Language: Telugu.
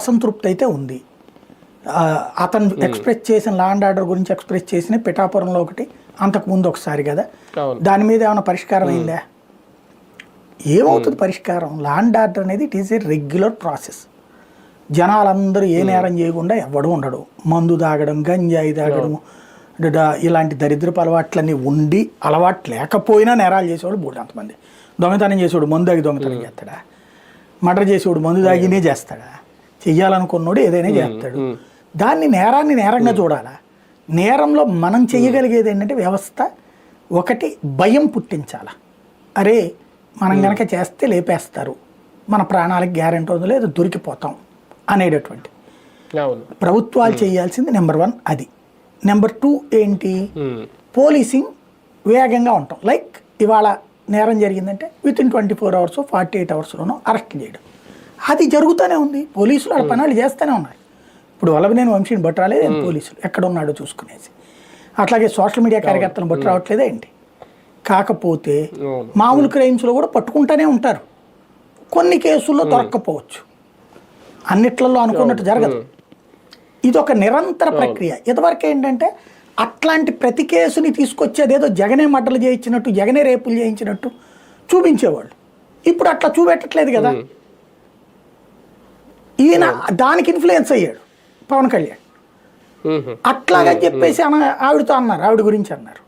అసంతృప్తి అయితే ఉంది అతను ఎక్స్ప్రెస్ చేసిన లా అండ్ ఆర్డర్ గురించి ఎక్స్ప్రెస్ చేసిన పిఠాపురంలో ఒకటి అంతకు ముందు ఒకసారి కదా. దాని మీద ఏమైనా పరిష్కారం అయిందా? ఏమవుతుంది పరిష్కారం? లా అండ్ ఆర్డర్ అనేది it is a regular process జనాలందరూ ఏ నేరం చేయకుండా ఎవడు ఉండడు. మందు తాగడం గంజాయి తాగడం ఇలాంటి దరిద్రపు అలవాట్లన్నీ ఉండి అలవాటు లేకపోయినా నేరాలు చేసేవాడు బోడు అంతమంది దొంగతనం చేసేవాడు మందు తాగి దొంగతనం చేస్తాడా? మర్డర్ చేసేవాడు మందు తాగినే చేస్తాడా? చెయ్యాలనుకున్నోడు ఏదైనా చేస్తాడు. దాన్ని నేరాన్ని నేరంగా చూడాలా? నేరంలో మనం చేయగలిగేది ఏంటంటే వ్యవస్థ ఒకటి భయం పుట్టించాల? అరే మనం గనక చేస్తే లేపేస్తారు. మన ప్రాణాలకు గ్యారెంటీ ఉంది లేదు దొరికిపోతాం అనేటటువంటి. ప్రభుత్వాలు చేయాల్సింది నెంబర్ వన్ అది. నెంబర్ టూ ఏంటి. పోలీసింగ్ వేగంగా ఉంటాం. లైక్ ఇవాళ నేరం జరిగిందంటే within twenty four hours forty eight అవర్స్లోనూ arrest చేయడం. అది జరుగుతూనే ఉంది. పోలీసులు వాళ్ళ పనులు చేస్తూనే ఉన్నారు ఇప్పుడు వల్లభనేని వంశీని బట్టి రాలేదు ఏంటి పోలీసులు? ఎక్కడ ఉన్నాడో చూసుకునేసి. అట్లాగే సోషల్ మీడియా కార్యకర్తలను బట్టి రావట్లేదా ఏంటి? కాకపోతే మామూలు క్రైమ్స్లో కూడా పట్టుకుంటూనే ఉంటారు. కొన్ని కేసుల్లో దొరక్కపోవచ్చు. అన్నిట్లలో అనుకున్నట్టు జరగదు. ఇది ఒక నిరంతర ప్రక్రియ. ఇదివరకు ఏంటంటే అట్లాంటి ప్రతి కేసుని తీసుకొచ్చేది ఏదో జగనే మడ్డలు చేయించినట్టు జగనే రేపులు చేయించినట్టు చూపించేవాళ్ళు. ఇప్పుడు అట్లా చూపెట్టట్లేదు కదా. ఈయన దానికి ఇన్ఫ్లుయెన్స్ అయ్యాడు పవన్ కళ్యాణ్. అట్లాగని చెప్పేసి ఆవిడతో అన్నారు ఆవిడ గురించి అన్నారు.